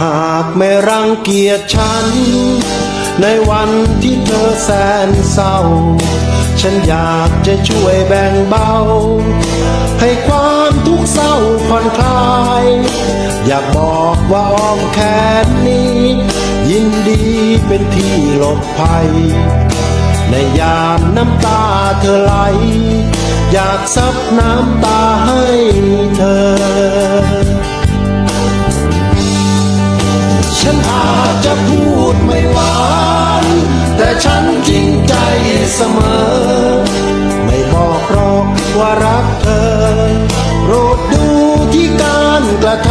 หากไม่รังเกียจฉัน ในวันที่เธอแสนเศร้า ฉันอยากจะช่วยแบ่งเบา ให้ความทุกข์เศร้าผ่อนคลาย อยากบอกว่าอ้อมแขนนี้ ยินดีเป็นที่หลบภัย ในยามน้ำตาเธอไหล อยากซับน้ำตาให้เธอ ฉันอาจจะพูดไม่หวาน แต่ฉันจริงใจเสมอ ไม่บอกหรอกว่ารักเธอโปรดดูที่การกระท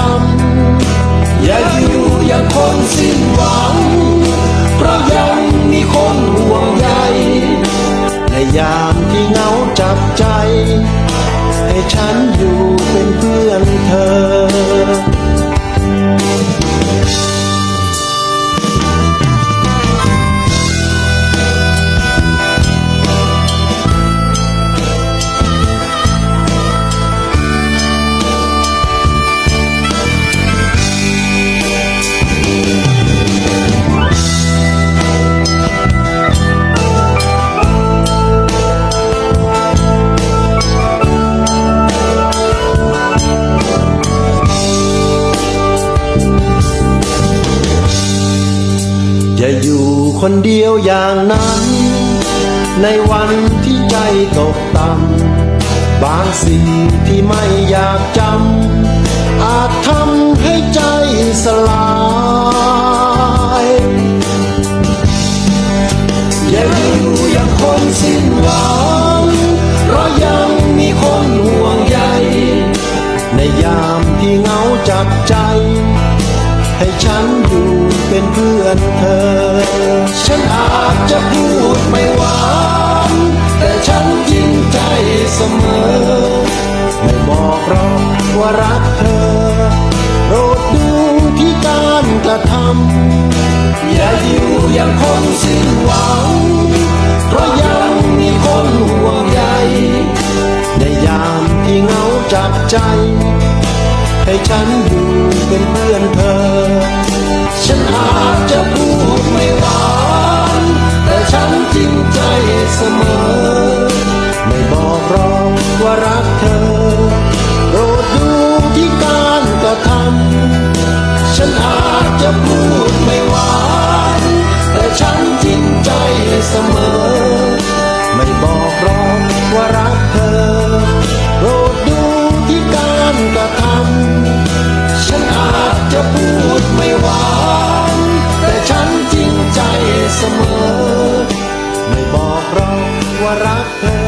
ำอย่าอยู่อย่างคนสิ้นหวัง เพราะยังมีคนห่วงใยในยามที่เหงาจับใจ ให้ฉันอยู่เป็นเพื่อนเธอ อยู่คนเดียวอย่างนั้น ในวันที่ใจตกต่ำบางสิ่งที่ไม่อยากจำอาจทำให้ใจสลายอย่าอยู่อย่างคนสิ้นหวังเพราะยังมีคนห่วงใยในยามที่เหงาจับใจ ให้ฉันอยู่ เป็นเพื่อนเธอ ฉันอาจจะพูดไม่หวานแต่ฉันจริงใจเสมอ ไม่บอกหรอกว่ารักเธอโปรดดูที่การกระทำอย่าอยู่อย่างคนสิ้นหวังเพราะยังมีคนห่วงใยในยามที่เหงาจับใจ ให้ฉันอยู่ พูดไม่หวาน แต่ฉันจริงใจเสมอ ไม่บอกหรอกว่ารักเธอโปรดดูที่การกระทำฉันอาจจะพูดไม่หวาน แต่ฉันจริงใจเสมอ ไม่บอกหรอกว่ารักเธอ